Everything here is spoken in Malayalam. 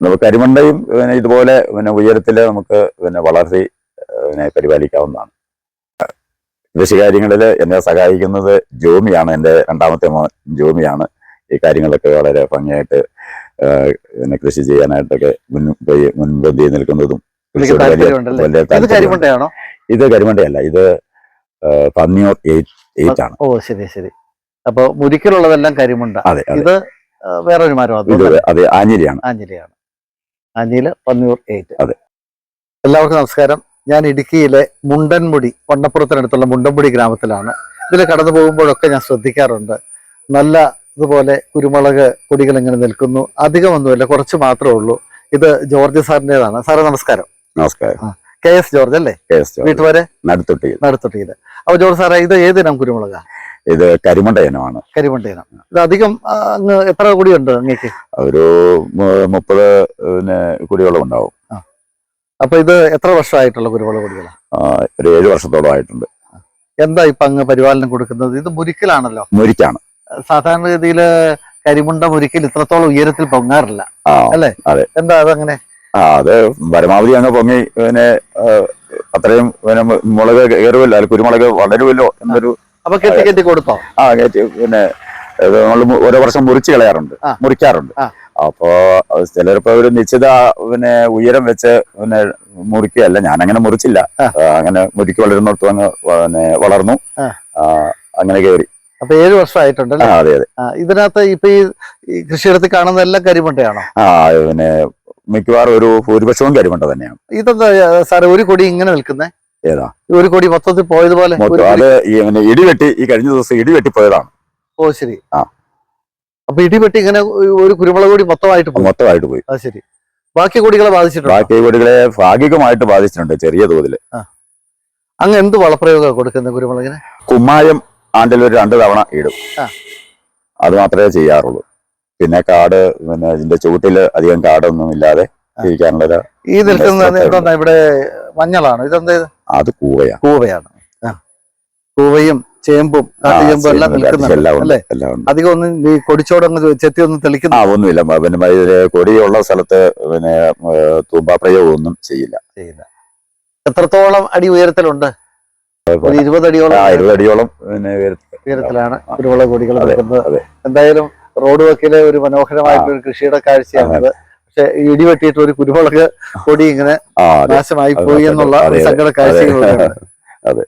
നമുക്ക് കരിമണ്ടയും പിന്നെ ഇതുപോലെ പിന്നെ ഉയരത്തിൽ നമുക്ക് പിന്നെ വളർത്തി പിന്നെ പരിപാലിക്കാവുന്നതാണ്. കൃഷി കാര്യങ്ങളിൽ എന്നെ സഹായിക്കുന്നത് ജോമിയാണ് എന്റെ രണ്ടാമത്തെ മോൻ ജോമിയാണ്. ഈ കാര്യങ്ങളൊക്കെ വളരെ ഭംഗിയായിട്ട് പിന്നെ കൃഷി ചെയ്യാനായിട്ടൊക്കെ മുൻ പോയി- മുൻപന്തി നിൽക്കുന്നതും ഇത് കരിമണ്ടയല്ല ഇത് പന്നിയോ എയ്റ്റ് ആണ് ഓ ശരി ശരി. അപ്പൊ മുരിക്കലുള്ളതെല്ലാം കരിമുണ്ട. അതെ ഇത് വേറൊരു മരം അതെ ആഞ്ഞിലിയാണ്. ആഞ്ഞിലിയാണ്. ആഞ്ഞിൽ പന്നിയൂർ എയ്റ്റ് അതെ. എല്ലാവർക്കും നമസ്കാരം. ഞാൻ ഇടുക്കിയിലെ മുണ്ടൻമുടി വണ്ണപ്പുറത്തിനടുത്തുള്ള മുണ്ടൻമുടി ഗ്രാമത്തിലാണ്. ഇതിൽ കടന്നു പോകുമ്പോഴൊക്കെ ഞാൻ ശ്രദ്ധിക്കാറുണ്ട്. നല്ല ഇതുപോലെ കുരുമുളക് കൊടികൾ ഇങ്ങനെ നിൽക്കുന്നു. അധികമൊന്നുമില്ല കുറച്ച് മാത്രമേ ഉള്ളൂ. ഇത് ജോർജ് സാറിന്റെതാണ് സാറേ നമസ്കാരം. നമസ്കാരം. കെ എസ് ജോർജ് അല്ലേ. വീട്ടുവരെ നടുത്തൊട്ടിയിൽ. നടത്തൊട്ടിയിൽ അപ്പൊ ജോർജ് സാറേ ഇത് ഏതിനം കുരുമുളക? ഇത് കരിമണ്ട ഇനമാണ് കരിമണ്ടയിനം. ഇത് അധികം അങ്ങ് എത്ര കൂടിയുണ്ട് അങ്ങേക്ക്? ഒരു മുപ്പത് പിന്നെ കുടിവെള്ളം ഉണ്ടാവും. അപ്പൊ ഇത് എത്ര വർഷമായിട്ടുള്ള കുരുവെള്ള കുടികളാണ് ഒരു ഏഴ് വർഷത്തോളം ആയിട്ടുണ്ട്. എന്താ ഇപ്പൊ അങ്ങ് പരിപാലനം കൊടുക്കുന്നത്? ഇത് മുരിക്കലാണല്ലോ. മുരിക്കാണ്. സാധാരണഗതിയിൽ കരിമുണ്ട മുരിക്കൽ ഇത്രത്തോളം ഉയരത്തിൽ പൊങ്ങാറില്ല. അല്ലേ? എന്താ അതങ്ങനെ? ആ അത് പരമാവധി അങ്ങ് പൊങ്ങി പിന്നെ അത്രയും പിന്നെ മുളക് കയറുമല്ലോ അല്ല കുരുമുളക് വളരുമല്ലോ എന്നൊരു അപ്പൊ കെട്ടി കെട്ടി കൊടുത്തോ? ആ കെട്ടി പിന്നെ നമ്മൾ ഓരോ വർഷം മുറിച്ച് കളയാറുണ്ട്. മുറിക്കാറുണ്ട്. അപ്പോ അത് ചിലരിപ്പോ ഒരു നിശ്ചിത പിന്നെ ഉയരം വെച്ച് പിന്നെ മുറിക്കുകയല്ല ഞാൻ അങ്ങനെ മുറിച്ചില്ല അങ്ങനെ മുറിക്കി വളരുന്നിടത്ത് അങ്ങ് പിന്നെ വളർന്നു. അങ്ങനെ കയറി. അപ്പൊ ഏഴു വർഷമായിട്ടുണ്ട് അതെ അതെ. ഇതിനകത്ത് ഇപ്പൊ ഈ കൃഷിയിടത്തിൽ കാണുന്ന എല്ലാം കരിമണ്ടയാണോ? ആ പിന്നെ മിക്കവാറും ഒരു ഭൂരിപക്ഷവും കരിമണ്ട തന്നെയാണ്. ഇതെന്താ സാറെ ഒരു കൊടി ഇങ്ങനെ നിൽക്കുന്നേ? ഏതാ? ഒരു കൊടി മൊത്തത്തിൽ പോയതുപോലെ അത് ഇടിവെട്ടി ഈ കഴിഞ്ഞ ദിവസം ഇടിവെട്ടി പോയതാണ് ഓ ശരി. ആ. അപ്പൊ ഇടിപെട്ടി ഇങ്ങനെ ഒരു- കുരുമുളക് കൂടി മൊത്തമായിട്ട് മൊത്തമായിട്ട് പോയി. അത് ശരി. ബാക്കി കൊടികളെ ബാധിച്ചിട്ടുണ്ട്? ബാക്കി കൊടികളെ ഭാഗികമായിട്ട് ബാധിച്ചിട്ടുണ്ട് ചെറിയ തോതിൽ അങ്ങ് എന്ത് വളപ്രയോഗമാണ് കൊടുക്കുന്നത് കുരുമുളകിന്? കുമ്മായം ആണ്ടിൽ ഒരു രണ്ട് തവണ ഇടും. അത് മാത്രമേ ചെയ്യാറുള്ളൂ. പിന്നെ കാട് പിന്നെ ഇതിന്റെ ചുവട്ടിൽ അധികം കാടൊന്നും ഇല്ലാതെ ജീവിക്കാനുള്ള ഈ നിൽക്കുന്നത് ശ്രദ്ധയുണ്ട്. ഇവിടെ മഞ്ഞളാണ്? ഇതെന്താ ഇത്? അത് കൂവയാണ്. കൂവയാണ്. കൂവയും ചേമ്പും കാട്ടുചേമ്പും എല്ലാം. നിൽക്കുന്നുണ്ട് അധികം ഒന്നും ഈ കൊടിച്ചോടങ്ങ് ചെത്തി ഒന്നും ആ ഒന്നുമില്ല. പിന്നെ കൊടിയുള്ള സ്ഥലത്ത് പിന്നെ തൂമ്പാപ്രയോഗം ഒന്നും ചെയ്യില്ല. ചെയ്യില്ല. എത്രത്തോളം അടി ഉയരത്തിലുണ്ട്? ഒരു ഇരുപത് അടിയോളം ആ ഇരുപത് അടിയോളം പിന്നെ. ഉയരത്തിലാണ് കുരുമുളക് കൊടികൾ നിൽക്കുന്നത്. എന്തായാലും റോഡ് വക്കിലെ ഒരു മനോഹരമായിട്ടുള്ള ഒരു കൃഷിയുടെ കാഴ്ചയാണത്. പക്ഷെ ഇടി വെട്ടിയിട്ട് ഒരു കുരുമുളക് കൊടി ഇങ്ങനെ നാശമായി പോയി എന്നുള്ള സങ്കട കാഴ്ചകളുണ്ട്. അതെ.